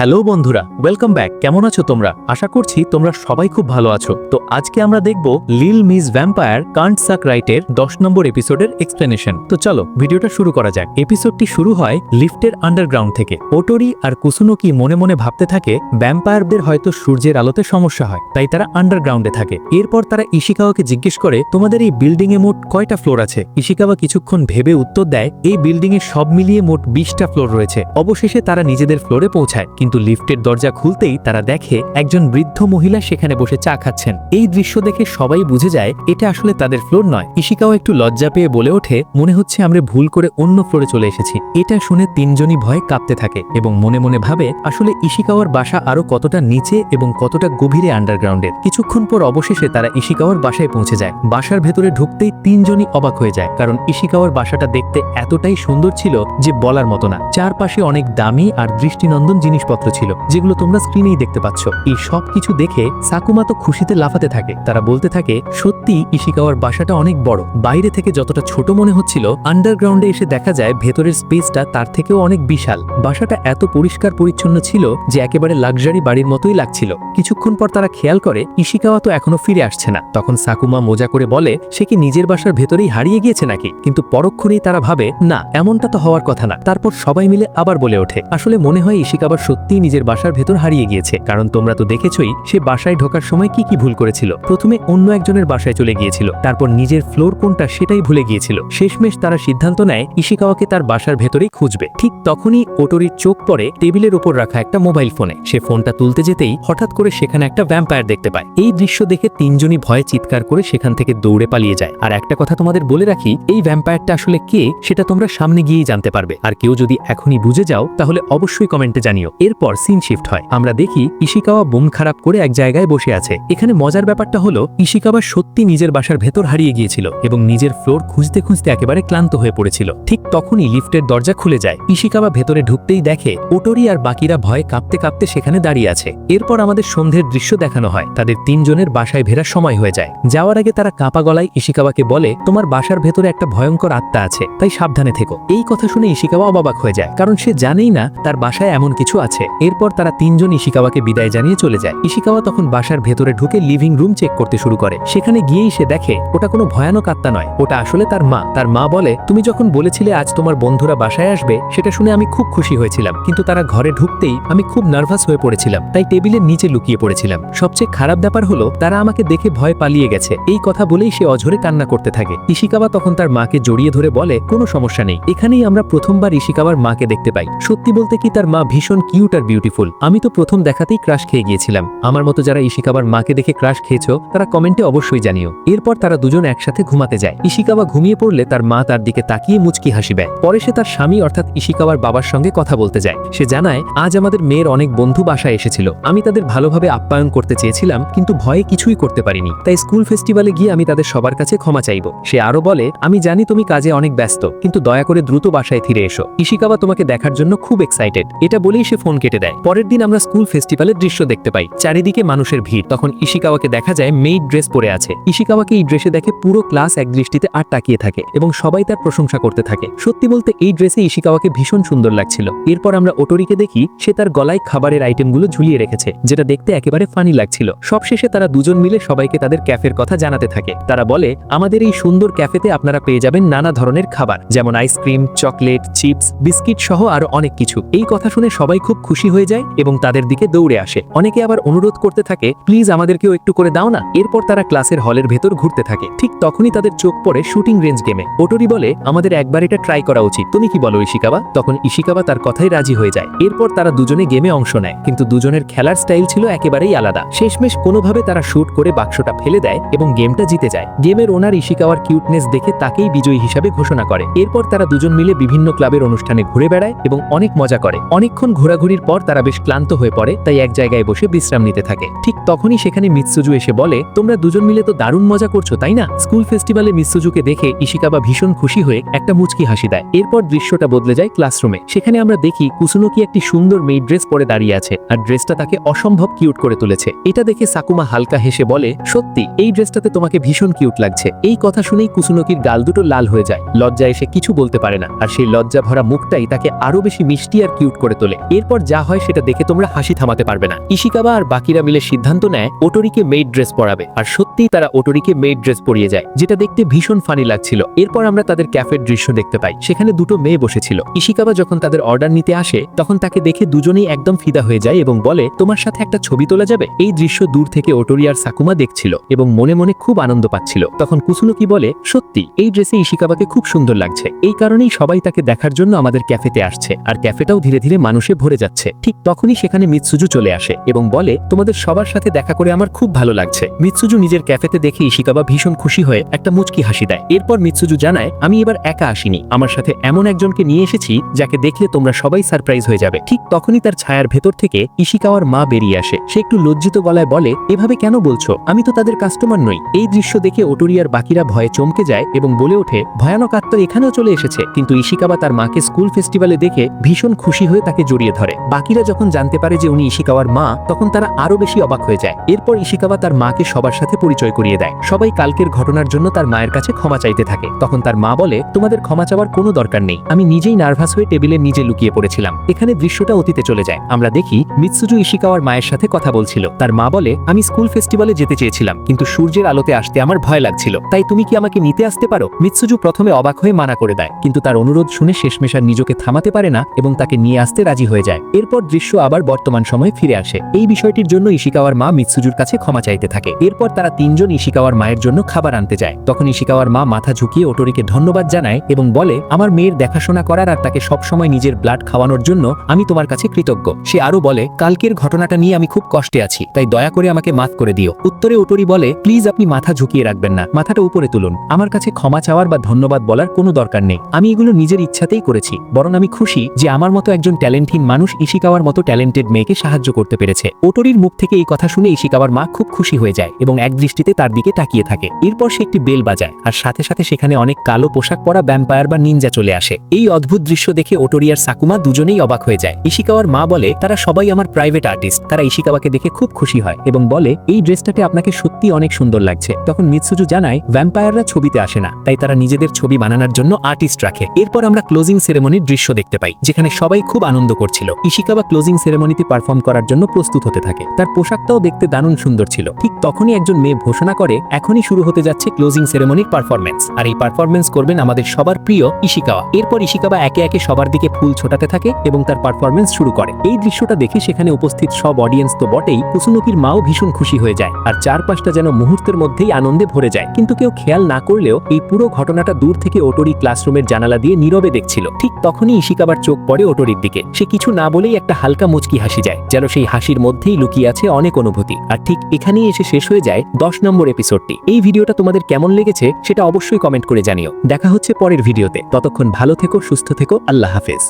Hello বন্ধুরা welcome back কেমন আছো তোমরা? আশা করছি তোমরা সবাই খুব ভালো আছো। তো আজকে আমরা দেখব লিল মিস ভ্যাম্পায়ার কান্ট সাক রাইটের দশ নম্বর এপিসোডের এক্সপ্লেনেশন তো চলো, ভিডিওটা শুরু করা যাক। এপিসোডটি শুরু হয় লিফটের আন্ডারগ্রাউন্ড থেকে। ওটোরি আর কুসুনোকি মনে মনে ভাবতে থাকে ভ্যাম্পায়ারদের হয়তো সূর্যের আলোতে সমস্যা হয়, তাই তারা আন্ডারগ্রাউন্ডে থাকে। এরপর তারা ইশিকাওয়াকে জিজ্ঞেস করে, তোমাদের এই বিল্ডিংয়ে মোট কয়টা ফ্লোর আছে? ইশিকাওয়া কিছুক্ষণ ভেবে উত্তর দেয়, এই বিল্ডিংয়ে সব মিলিয়ে মোট বিশটা ফ্লোর রয়েছে। অবশেষে তারা নিজেদের ফ্লোরে পৌঁছায়। কিন্তু লিফটের দরজা খুলতেই তারা দেখে একজন বৃদ্ধ মহিলা সেখানে বসে চা খাচ্ছেন। এই দৃশ্য দেখে সবাই বুঝে যায়, এটা আসলে তাদের ফ্লোর নয়। ইশিকাও একটু লজ্জা পেয়ে বলে ওঠে, মনে হচ্ছে আমরা ভুল করে অন্য ফ্লোরে চলে এসেছি। এটা শুনে তিনজনই ভয় কাঁপতে থাকে এবং মনে মনে ভাবে, আসলে ইশিকাওয়ার বাসা আরও কতটা নিচে এবং কতটা গভীরে আন্ডারগ্রাউন্ডের? কিছুক্ষণ পর অবশেষে তারা ইশিকাওয়ার বাসায় পৌঁছে যায়। বাসার ভেতরে ঢুকতেই তিনজনই অবাক হয়ে যায়, কারণ ইশিকাওয়ার বাসাটা দেখতে এতটাই সুন্দর ছিল যে বলার মতো না। চারপাশে অনেক দামি আর দৃষ্টিনন্দন জিনিসপত্র ছিল, যেগুলো তোমরা স্ক্রিনেই দেখতে পাচ্ছ। এই সব কিছু দেখে সাকুমা তো খুশিতে লাফাতে থাকে। তারা বলতে থাকে, সত্যি, ইশিকাওয়ার বাসাটা অনেক বড়। বাইরে থেকে যতটা ছোট মনে হচ্ছিল আন্ডারগ্রাউন্ডে এসে দেখা যায় ভেতরের স্পেসটা তার থেকেও অনেক বিশাল। বাসাটা এত পরিষ্কার পরিচ্ছন্ন ছিল যে একেবারে লাক্সারি বাড়ির মতোই লাগছিল। কিছুক্ষণ পর তারা খেয়াল করে, ইশিকাওয়া তো এখনও ফিরে আসছে না। তখন সাকুমা মজা করে বলে, সে কি নিজের বাসার ভেতরেই হারিয়ে গিয়েছে নাকি? কিন্তু পরক্ষণেই তারা ভাবে, না, এমনটা তো হওয়ার কথা না। তারপর সবাই মিলে আবার বলে ওঠে। আসলে মনে হয় ইশিকাবার সত্যিই নিজের বাসার ভেতর হারিয়ে গিয়েছে। কারণ তোমরা তো দেখেছই, সে বাসায় ঢোকার সময় কি কি ভুল করেছিল। প্রথমে অন্য একজনের বাসায় চলে গিয়েছিল, তারপর নিজের ফ্লোর কোনটা সেটাই ভুলে গিয়েছিল। শেষমেশ তারা সিদ্ধান্ত নেয়, ইশিকাওয়াকে তার বাসার ভেতরেই খুঁজবে। ঠিক তখনই ওটোরির চোখ পড়ে টেবিলের উপর রাখা একটা মোবাইল ফোনে। সে ফোনটা তুলতে যেতেই হঠাৎ করে সেখানে একটা ভ্যাম্পায়ার দেখতে পায়। এই দৃশ্য দেখে তিনজনই ভয়ে চিৎকার করে সেখান থেকে দৌড়ে পালিয়ে যায়। আর একটা কথা তোমাদের বলে রাখি, এই ভ্যাম্পায়ারটা আসলে কে, সেটা তোমরা সামনে গিয়েই জানতে পারবে। আর কেউ যদি এখনই বুঝে যাও, তাহলে অবশ্যই কমেন্টে জানিও। এরপর সিন শিফট হয়। আমরা দেখি ইশিকাওয়া বোন খারাপ করে এক জায়গায় বসে আছে। এখানে মজার ব্যাপারটা হলো, ইশিকাওয়া সত্যি নিজের বাসার ভেতর হারিয়ে গিয়েছিল এবং নিজের ফ্লোর খুঁজতে খুঁজতে একেবারে ক্লান্ত হয়ে পড়েছিল। ঠিক তখনই লিফটের দরজা খুলে যায়। ইশিকাওয়া ভেতরে ঢুকতেই দেখে ওটোরি আর বাকিরা ভয়ে কাঁপতে কাঁপতে সেখানে দাঁড়িয়ে আছে। এরপর আমাদের সন্ধ্যের দৃশ্য দেখানো হয়। তাদের তিনজনের বাসায় ভেরার সময় হয়ে যায়। যাওয়ার আগে তারা কাঁপা গলায় ইশিকাওয়াকে বলে, তোমার বাসার ভেতরে একটা ভয়ঙ্কর আত্মা আছে, তাই সাবধানে থেকো। এই কথা শুনে ইশিকাওয়া অবাক হয়ে যায়, কারণ সে জানেই না তার বাসায় এমন কিছু আছে। এরপর তারা তিনজন ইশিকাওয়াকে বিদায় জানিয়ে চলে যায়। ইশিকাওয়া তখন বাসার ভেতরে ঢুকে লিভিং রুম চেক করতে শুরু করে। সেখানে গিয়েই সে দেখে, ওটা কোনো ভয়ানক আত্মা নয়। ওটা আসলে তার মা। তার মা বলে, তুমি যখন বলেছিলে আজ তোমার বন্ধুরা বাসায় আসবে, সেটা শুনে আমি খুব খুশি হয়েছিলাম। কিন্তু তারা ঘরে ঢুকতেই আমি খুব নার্ভাস হয়ে পড়েছিলাম। তাই টেবিলের নিচে লুকিয়ে পড়েছিলাম। সবচেয়ে খারাপ ব্যাপার হলো, তারা আমাকে দেখে ভয় পালিয়ে গেছে। এই কথা বলেই সে অঝরে কান্না করতে থাকে। ইশিকাওয়া তখন তার মাকে জড়িয়ে ধরে বলে, কোনো সমস্যা নেই। এখানেই আমরা প্রথমবার ইশিকাওয়ার মাকে দেখতে পাই। সত্যি বলতে কি তার মা ভীষণ কিউট আর বিউটিফুল আমি তো প্রথম দেখাতেই ক্রাশ খেয়ে গিয়েছিলাম। আমার মতো যারা ইশিকাবার মাকে দেখে ক্রাশ খেয়েছো, তারা কমেন্টে অবশ্যই জানিও। এরপর তারা দুজন একসাথে ঘুমাতে যায়। ইশিকাওয়া ঘুমিয়ে পড়লে তার মা তার দিকে তাকিয়ে মুচকি হাসি দেয়। পরে সে তার স্বামী অর্থাৎ ইশিকাওয়ার বাবার সঙ্গে কথা বলতে যায়। সে জানায়, আজ আমাদের মেয়ের অনেক বন্ধু বাসায় এসেছিল। আমি তাদের ভালোভাবে আপ্যায়ন করতে চেয়েছিলাম, কিন্তু ভয়ে কিছুই করতে পারিনি। তাই স্কুল ফেস্টিভ্যালে গিয়ে আমি তাদের সবার কাছে ক্ষমা চাইব। সে আরও বলে, আমি জানি তুমি কাজে অনেক ব্যস্ত, কিন্তু দয়া করে দ্রুত বাসায় ফিরে এসো। ইশিকাবা তোমাকে দেখার জন্য খুব এক্সাইটেড এটা বলেই সে ফোন কেটে দেয়। পরের দিন আমরা স্কুল ফেস্টিভ্যালের দৃশ্য দেখতে পাই। চারিদিকে মানুষের ভিড়। তখন ইশিকাওয়াকে দেখা যায় মেইড ড্রেস পরে আছে। ইশিকাওয়াকে এই ড্রেসে দেখে পুরো ক্লাস এক দৃষ্টিতে আর তাকিয়ে থাকে এবং সবাই তার প্রশংসা করতে থাকে। সত্যি বলতে এই ড্রেসে ইশিকাওয়াকে ভীষণ সুন্দর লাগছিল। এরপর আমরা ওটোরিকে দেখি, সে তার গলায় খাবারের আইটেমগুলো ঝুলিয়ে রেখেছে, যেটা দেখতে একেবারে ফানি লাগছিল। সবশেষে তারা দুজন মিলে সবাইকে তাদের ক্যাফের কথা জানাতে থাকে। তারা বলে, আমাদের এই সুন্দর ক্যাফেতে আপনারা পেয়ে যাবেন নানা ধরনের খাবার, যেমন আইসক্রিম, চকলেট, চিপস, বিস্কিট সহ আরও অনেক কিছু। এই কথা শুনে সবাই খুব খুশি হয়ে যায় এবং তাদের দিকে দৌড়ে আসে। অনেকে আবার অনুরোধ করতে থাকে, প্লিজ আমাদেরকেও একটু করে দাও না। এরপর তারা ক্লাসের হলের ভেতর ঘুরতে থাকে। ঠিক তখনই তাদের চোখ পড়ে শুটিং রেঞ্জ গেমে। ওটোরি বলে, আমাদের একবার এটা ট্রাই করা উচিত। তুমি কি বলো ইশিকাবা তখন ইশিকাবা তার কথাই রাজি হয়ে যায়। এরপর তারা দুজনে গেমে অংশ নেয়, কিন্তু দুজনের খেলার স্টাইল ছিল একেবারেই আলাদা। শেষমেশ কোনোভাবে তারা শুট করে বাক্সটা ফেলে দেয় এবং গেমটা জিতে যায়। গেমের ওনার ইশিকাওয়ার কিউটনেস দেখে তাকেই বিজয়ী হিসাবে ঘোষণা করে। এরপর তারা দুজন মিলে বিভিন্ন ক্লাবের অনুষ্ঠানে ঘুরে বেড়ায় এবং অনেক মজা করে। অনেকক্ষণ ঘোরাঘুরির পর তারা বেশ ক্লান্ত হয়ে পড়ে, তাই এক জায়গায় বসে বিশ্রাম নিতে থাকে। ঠিক তখনই সেখানে মিৎসুজু এসে বলে, তোমরা দুজন মিলে তো দারুণ মজা করছ, তাই না? স্কুল ফেস্টিভ্যালে মিৎসুজুকে দেখে ইশিকাবা ভীষণ খুশি হয়ে একটা মুচকি হাসি দেয়। এরপর দৃশ্যটা বদলে যায় ক্লাসরুমে। সেখানে আমরা দেখি কুসুনোকি একটি সুন্দর মেয়ে ড্রেস পরে দাঁড়িয়ে আছে, আর ড্রেসটা তাকে অসম্ভব কিউট করে তুলেছে। এটা দেখে সাকুমা হালকা হেসে বলে, সত্যি, এই ড্রেসটাতে তোমাকে ভীষণ কিউট লাগছে। এই কথা শুনেই কুসুনোকির গাল দুটো লাল হয়ে যায়। লজ্জায় এসে কিছু বলতে পারে না, আর সেই লজ্জা ভরা মুখটাই তাকে আরও বেশি মিষ্টি আর কিউট করে তোলে। এরপর যা হয় সেটা দেখে তোমরা হাসি থামাতে পারবে না। ইশিকাবা আর বাকিরা মিলে সিদ্ধান্ত নেয়, ওটোরিকে মেড ড্রেস পরাবে। আর সত্যিই তারা ওটোরিকে মেড ড্রেস পরিয়ে যায়, যেটা দেখতে ভীষণ ফানি লাগছিল। এরপর আমরা তাদের ক্যাফের দৃশ্য দেখতে পাই। সেখানে দুটো মেয়ে বসেছিল। ইশিকাবা যখন তাদের অর্ডার নিতে আসে, তখন তাকে দেখে দুজনেই একদম ফিদা হয়ে যায় এবং বলে, তোমার সাথে একটা ছবি তোলা যাবে? এই দৃশ্য দূর থেকে ওটোরি আর সাকুমা দেখছিল এবং মনে মনে খুব আনন্দ পাচ্ছিল। তখন কুসুনুকি বলে, সত্যি, এই ড্রেসে ইশিকাবাকে খুব সুন্দর লাগছে। এই কারণেই সবাই তাকে দেখার জন্য আমাদের ক্যাফেতে আসছে। আর ক্যাফেটাও ধীরে ধীরে মানুষে ভরে যাচ্ছে। ঠিক তখনই সেখানে মিৎসুজু চলে আসে এবং বলে, তোমাদের সবার সাথে দেখা করে আমার খুব ভালো লাগছে। মিৎসুজু নিজের ক্যাফেতে দেখে ইশিকাবা ভীষণ খুশি হয়ে একটা মুচকি হাসি দেয়। এরপর মিৎসুজু জানায়, আমি এবার একা আসিনি। আমার সাথে এমন একজনকে নিয়ে এসেছি যাকে দেখলে তোমরা সবাই সারপ্রাইজ হয়ে যাবে। ঠিক তখনই তার ছায়ার ভেতর থেকে ইশিকাওয়ার মা বেরিয়ে আসে। সে একটু লজ্জিত গলায় বলে, এভাবে কেন বলছো? আমি তো তাদের কাস্টমার নই। এই দৃশ্য দেখে ওটোরিয়ার বাকিরা ভয়ে চমকে যায় এবং বলে ওঠে, ভয়ানক আত্মা এখানেও চলে এসেছে। কিন্তু ইশিকাবা তার মাকে স্কুল ফেস্টিভ্যালে দেখে ভীষণ খুশি হয়ে তাকে জড়িয়ে ধরে। বাকিরা যখন জানতে পারে যে উনি ইশিকাওয়ার মা, তখন তারা আরও বেশি অবাক হয়ে যায়। এরপর ইশিকাবা তার মাকে সবার সাথে পরিচয় করিয়ে দেয়। সবাই কালকের ঘটনার জন্য তার মায়ের কাছে ক্ষমা চাইতে থাকে। তখন তার মা বলে, তোমাদের ক্ষমা চাওয়ার কোনো দরকার নেই। আমি নিজেই নার্ভাস হয়ে টেবিলের নিচে লুকিয়ে পড়েছিলাম। এখানে দৃশ্যটা অতীতে চলে যায়। আমরা দেখি মিৎসুজু ইশিকাওয়ার মায়ের সাথে কথা বলছিল। তার মা বলে, আমি স্কুল ফেস্টিভ্যালে যেতে চেয়েছিলাম, কিন্তু সূর্যের আলোতে আসতে আমার ভয় লাগছিল। তাই তুমি কি আমাকে নিতে আসতে পারো? মিৎসুজু প্রথমে অবাক হয়ে মানা করে দেয়, কিন্তু তার অনুরোধ শুনে শেষমেশার নিজকে থামাতে পারে না এবং তাকে নিয়ে আসতে রাজি হয়ে যায়। এরপর দৃশ্য আবার বর্তমান সময়ে ফিরে আসে। এই বিষয়টির জন্য ইশিকাওয়ার মা মিৎসুজুর কাছে ক্ষমা চাইতে থাকে। এরপর তারা তিনজন ইশিকাওয়ার মায়ের জন্য খাবার আনতে যায়। তখন ইশিকাওয়ার মা মাথা ঝুঁকিয়ে ওটোরিকে ধন্যবাদ জানায় এবং বলে, আমার মেয়ের দেখাশোনা করার আর তাকে সবসময় নিজের ব্লাড খাওয়ানোর জন্য আমি তোমার কাছে কৃতজ্ঞ। সে আরও বলে, কালকের ঘটনাটা নিয়ে আমি খুব কষ্টে আছি, তাই দয়া করে আমাকে মাফ করে দিও। উত্তরে ওটোরি বলে, প্লিজ আপনি মাথা ঝুঁকিয়ে রাখবেন না। মাথাটা উপরে তুলুন। আমার কাছে ক্ষমা চাওয়ার বা ধন্যবাদ বলার কোনো দরকার নেই। আমি এগুলো নিজের ইচ্ছাতেই করেছি। বরং আমি খুশি যে আমার মতো একজন ট্যালেন্টহীন মানুষ ইশিকাওয়ার মতো ট্যালেন্টেড মেয়েকে সাহায্য করতে পেরেছে। ওটোরির মুখ থেকে এই কথা শুনে ইশিকাওয়ার মা খুব খুশি হয়ে যায় এবং এক দৃষ্টিতে তার দিকে তাকিয়ে থাকে। এরপর সে একটি বেল বাজায় আর সাথে সাথে সেখানে অনেক কালো পোশাক পরা ভ্যাম্পায়ার বা নিনজা চলে আসে। এই অদ্ভুত দৃশ্য দেখে ওটোরি আর সাকুমা দুজনেই অবাক হয়ে যায়। ইশিকাওয়ার মা বলে, তারা সবাই আমার প্রাইভেট আর্টিস্ট তারা ইশিকাওয়াকে দেখে খুব খুশি হয় এবং বলে, এই ড্রেসটাতে আপনাকে সত্যি অনেক সুন্দর লাগছে। তখন মিৎসুজু জানায় ভ্যাম্পায়াররা ছবিতে আসে না, তাই তারা নিজেদের ছবি বানানোর জন্য আর্টিস্ট রাখে। এরপর আমরা ক্লোজিং সেরেমনির দৃশ্য দেখতে পাই, যেখানে সবাই খুব আনন্দ করছিল। ইশিকাবা ক্লোজিং সেরেমনিতে পারফর্ম করার জন্য প্রস্তুত হতে থাকে। তার পোশাকটাও দেখতে দারুণ সুন্দর ছিল। ঠিক তখনই একজন মেয়ে ঘোষণা করে, এখনই শুরু হতে যাচ্ছে ক্লোজিং সেরেমনির পারফরমেন্স আর এই পারফরমেন্স করবেন আমাদের সবার প্রিয় ইশিকাওয়া এরপর ইশিকাবা একে একে সবার দিকে ফুল ছোটাতে থাকে এবং তার পারফরমেন্স শুরু করে। এই দৃশ্যটা দেখে সেখানে উপস্থিত সব অডিয়েন্স তো বটেই, কুসুনুকির মাও ভীষণ খুশি হয়ে যায় আর চারপাশটা যেন মুহূর্তের মধ্যেই আনন্দে ভরে যায়। কিন্তু কেউ খেয়াল না করলেও এই পুরো ঘটনাটা দূর থেকে ওটোরি ক্লাসরুমের জানালা দিয়ে নীরবে দেখছিল। ঠিক তখনই ইশিকাবার চোখ পড়ে ওটোরির দিকে। সে কিছু না বলেই একটা হালকা মুচকি হাসি যায়, যেন সেই হাসির মধ্যেই লুকিয়ে আছে অনেক অনুভূতি। আর ঠিক এখানেই এসে শেষ হয়ে যায় দশ নম্বর এপিসোডটি এই ভিডিওটা তোমাদের কেমন লেগেছে সেটা অবশ্যই কমেন্ট করে জানিও। দেখা হচ্ছে পরের ভিডিওতে। ততক্ষণ ভালো থেকো, সুস্থ থেকো, আল্লাহ হাফেজ।